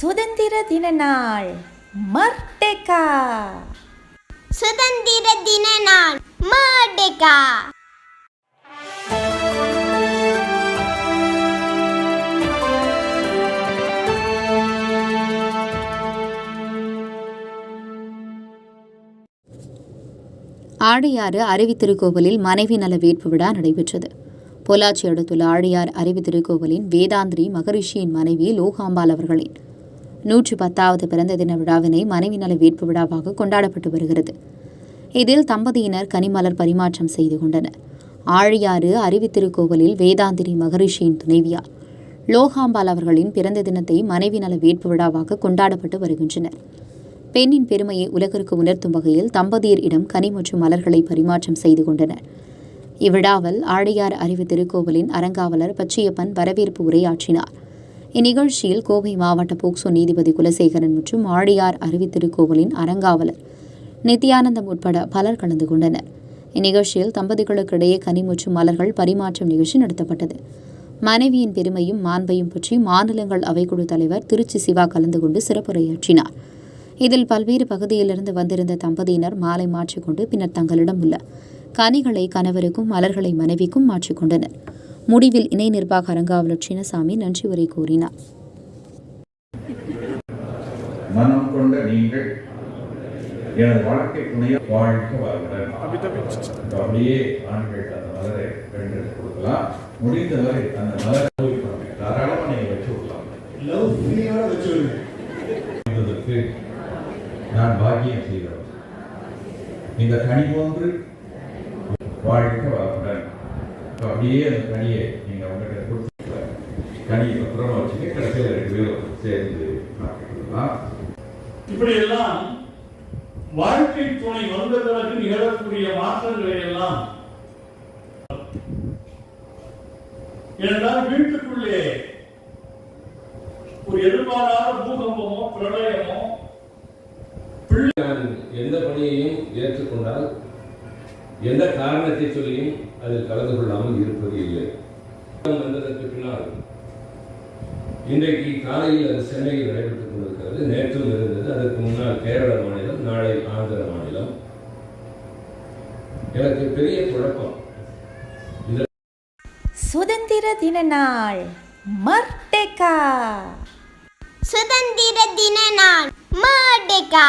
சுதந்திர தின நாள் மர்டேக்கா சுதந்திர தின நாள் மர்டேகா. ஆழியாறு அருவி திருக்கோவிலில் மனைவி நல வேட்பு விழா நடைபெற்றது. பொள்ளாச்சி அடுத்துள்ள ஆழியார் அருவி திருக்கோவிலின் வேதாந்திரி மகரிஷியின் மனைவி லோகாம்பாள் அவர்களின் நூற்றி பத்தாவது பிறந்த தின விழாவினை மனைவி நல வேட்பு விழாவாக கொண்டாடப்பட்டு வருகிறது. இதில் தம்பதியினர் கனிமலர் பரிமாற்றம் செய்து கொண்டனர். ஆழியாறு அருவி வேதாந்திரி மகரிஷியின் துணைவியார் லோகாம்பால் அவர்களின் பிறந்த தினத்தை மனைவி நல வேட்பு விழாவாக கொண்டாடப்பட்டு வருகின்றனர். பெண்ணின் பெருமையை உலகிற்கு உணர்த்தும் வகையில் தம்பதியர் இடம் கனி மற்றும் மலர்களை பரிமாற்றம் செய்து கொண்டனர். இவ்விழாவில் ஆழியார் அறிவு திருக்கோவிலின் அறங்காவலர் பச்சியப்பன் வரவேற்பு உரையாற்றினார். இந்நிகழ்ச்சியில் கோவை மாவட்ட போக்சோ நீதிபதி குலசேகரன் மற்றும் ஆழியார் அருவித்திருக்கோவிலின் அறங்காவலர் நித்யானந்தம் உட்பட பலர் கலந்து கொண்டனர். இந்நிகழ்ச்சியில் தம்பதிகளுக்கிடையே கனி மற்றும் மலர்கள் பரிமாற்றம் நிகழ்ச்சி நடத்தப்பட்டது. மனைவியின் பெருமையும் மாண்பையும் பற்றி மாநிலங்கள் அவைக்குழு தலைவர் திருச்சி சிவா கலந்து கொண்டு சிறப்புரையாற்றினார். இதில் பல்வேறு பகுதியிலிருந்து வந்திருந்த தம்பதியினர் மாலை மாற்றிக்கொண்டு பின்னர் தங்களிடம் உள்ள கனிகளை கணவருக்கும் மலர்களை மனைவிக்கும் மாற்றிக்கொண்டனர். முடிவில் இணை நிர்வாக அரங்காவலர் சின்னசாமி நன்றி உரை கூறினார். மனம் கொண்ட நீங்கள் எனது வாழ்க்கை துணையை வாழ்க்க வளமுடன். அப்படியே ஆண்கள் அந்த மலரை பெண்கள் கொடுக்கலாம். முடிந்தவரை அந்த மலரை தாராளமாக தாராளமா நீங்க வச்சு விடலாம் லவ் நான் பாக்கியம் செய்தவன் இந்த கனி போன்று வாழ்க்க வளமுடன். இப்ப அப்படியே அந்த கனியை நீங்க அவங்ககிட்ட கொடுத்து கனியை பத்திரமா வச்சுட்டு கடைசியில் ரெண்டு பேரும் சேர்ந்து மாற்றிக்கலாம் இப்படி எல்லாம் வாழ்க்கை துணை வந்த பிறகு நிகழக்கூடிய மாற்றங்களை எல்லாம் ஏனென்றால் வீட்டுக்குள்ளே ஒரு எதிர்பாராத பூகம்பமோ பிரளயமோ நான் எந்த பணியையும் ஏற்றுக்கொண்டால் எந்த காரணத்தை சொல்லியும் அதில் கலந்து கொள்ளாமல் இருப்பது இல்லை. வந்ததற்கு பின்னால் இன்றைக்கு காலையில் அது சென்னையில் நடைபெற்றுக் கொண்டிருக்கிறது. நேற்றும் இருந்தது. அதற்கு முன்னால் கேரள மாநிலம் நாளை ஆந்திர மாநிலம். எனக்கு பெரிய குழப்பம். சுதந்திர தின நாள் மர்டேக்கா சுதந்திர தின நாள் மர்டேகா.